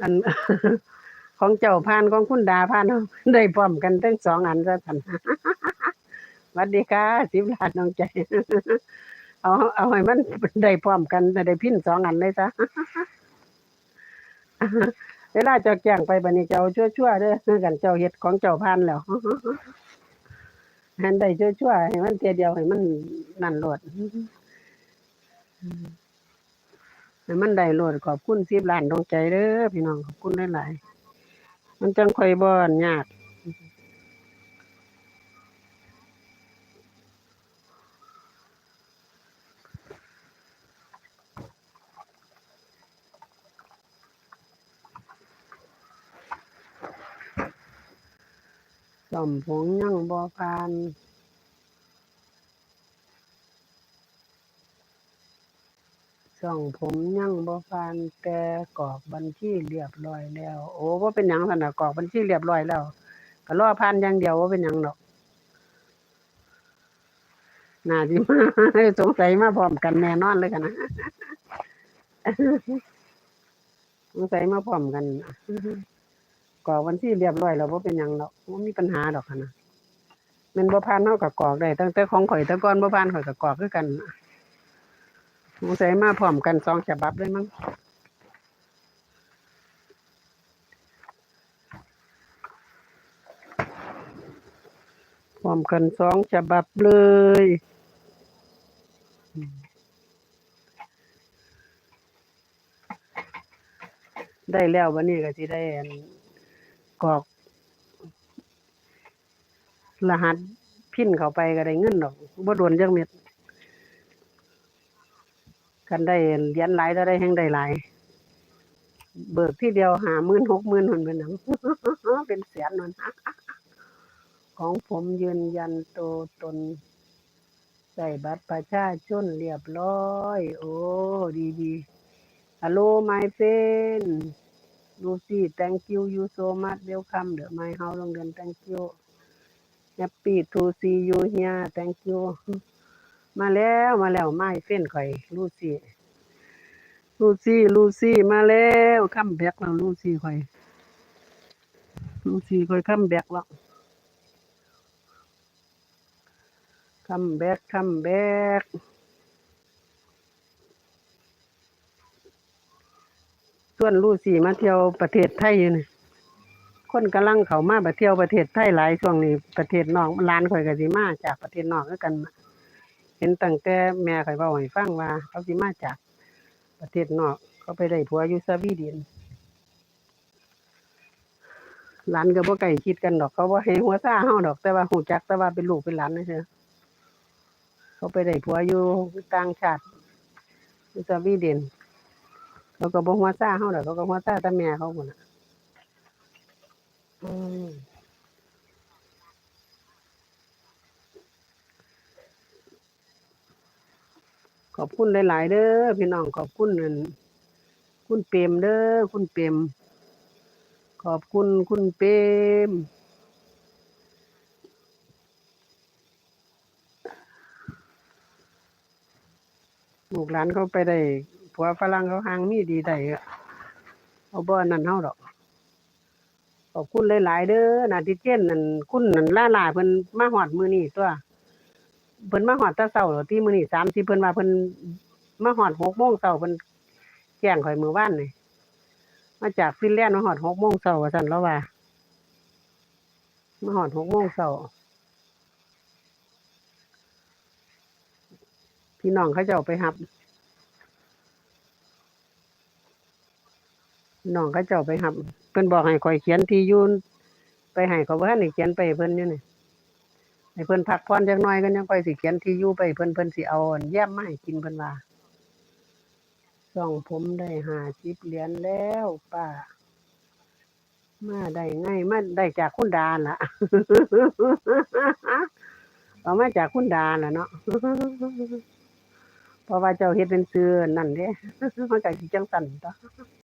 อันของเจ้าพานของคุณดาพานได้พร้อมกันทั้งสองอันซะท่านสวัสดีค่ะสิบล้านน้องใจเอาเอาให้มันได้พร้อมกันได้พิ้นสองอันเลยซะ เวลาเจ้าแจ้งไปบันนี้เจ้าชั่วๆเด้อกันเจ้าเฮ็ดของเจ้าพันแล้วให้ได้ชั่วๆให้มันเทียเดียวให้มันนั่นโหลดให้มันได้โหลดขอบคุณสิบล้านดวงใจเด้อพี่น้องขอบคุณหลายๆมันจังค่อยบ่ยาก สมผงยังบ่ผ่านช่องผมยังบ่ผ่านแต่กรอกบัญชีเรียบร้อยแล้ว โอ้บ่าเป็นหยังซั่นน่ะกรอกบัญชีเรียบร้อยแล้วก็รอผ่านอย่างเดียวบ่าเป็นหยังดอกน่าสิมาสงสัยมาพร้อมกันแน่นอนเลยกันนะสงสัยมาพร้อมกัน กรอกบัญชีเรียบร้อยแล้วบ่เป็นหยังดอกบ่มีปัญหาดอกหั้นนะแมันบ่ผ่านเฮาก็กรอกได้ตั้งแต่ของข่อยแต่ก่อนบ่ผ่านข่อยก็กรอกคือกันสงสัยมาพร้อมกันสองฉบับเลยมั้ง พร้อมกันสองฉบับเลยได้แล้ววันนี้ก็สิได้อัน กรอก รหัสพินเข้าไปก็ได้เงินดอกบ่โดนจักเม็ดกันได้เหรียญหลายก็ได้แห่งได้หลาย เบิกที่เดียวหาหมื่นหกหมื่นมันเป็นหนังเป็นแสนนั่นของผมยืนยันตัวตนใส่บัตรประชาชนเรียบร้อย โอ้ ดีดีฮัลโหล my ลูซี่ thank you you so much welcome the my house โรงเรียน thank you happy to see you here thank you มาแล้วมาแล้วไม่เฟ้นข่อยลูซี่ลูซี่ลูซี่มาแล้วคัมแบ็กแล้วลูซี่ข่อยลูซี่ข่อยคัมแบ็กแล้วคัมแบ็กคัมแบ็ก ส่วนลูซี่มาเที่ยวประเทศไทยอยู่นี่คนกำลังเขามาไปเที่ยวประเทศไทยหลายช่วงนี้ประเทศนอกร้านข่อยก็สิมาจากประเทศนอกคือกัน เห็นตั้งแต่แม่ข่อยเว้าให้ฟังว่า เขาสิมาจากประเทศนอกเขาไปได้ผัวอยู่สวีเดนหลานก็บ่ใกล้คิดกันดอก เขาบ่ให้หัวซ่าเฮาดอก แต่ว่าฮู้จักแต่ว่าเป็นลูกเป็นหลานซื่อๆเขาไปได้ผัวอยู่ต่างชาติอยู่สวีเดน เขาก็บ่หัวซ่าเฮาดอกเขาก็หัวซ่าแต่แม่เขาพุ่นน่ะอืมขอบคุณหลาย ๆ เด้อพี่น้องขอบคุณนั่นคุณเปรมเด้อคุณเปรมขอบคุณคุณเปรมลูกหลานเขาไปได้ ผัวฝรั่งเขาหางมีดีได้อะเอาบ่นนั่นเฮาดอกขอบคุณหลาย ๆ เด้อนาทิเจนนั่นคุณนั่นล่าลาเพิ่นมาฮอดมือนี้ตัวเพิ่นมาฮอดต่เช้าแล้วที่มือนี้30เพิ่นว่าเพิ่นมาฮอด6โมงเช้าเพิ่นแจ้งข่อยมื้อวานนี่มาจากฟินแลนด์มาฮอด6โมงเช้าว่าซั่นแล้วว่ามาฮอด6โมงเช้าพี่น้องเขาเจ้าไปรับ น้องเขาเจ้าไปรับ เพิ่นบอกให้ข่อยเขียนที่อยู่ไปให้เขาบ่ทันได้เขียนไปให้เพิ่นอยู่นี่ให้เพิ่นพักผ่อนจักหน่อยกันยังค่อยสิเขียนที่อยู่ไปเพิ่นเพิ่นสิเอาอันแย้มมาให้กินเพิ่นว่าช่องผมได้50เหรียญแล้วป้ามาได้ไงมาได้จากคุณดานล่ะ เอามาจากคุณดานล่ะเนาะเพราะว่าเจ้าเฮ็ดเป็นซื้อนั่นเด้มันก็สิจังซั่นตัว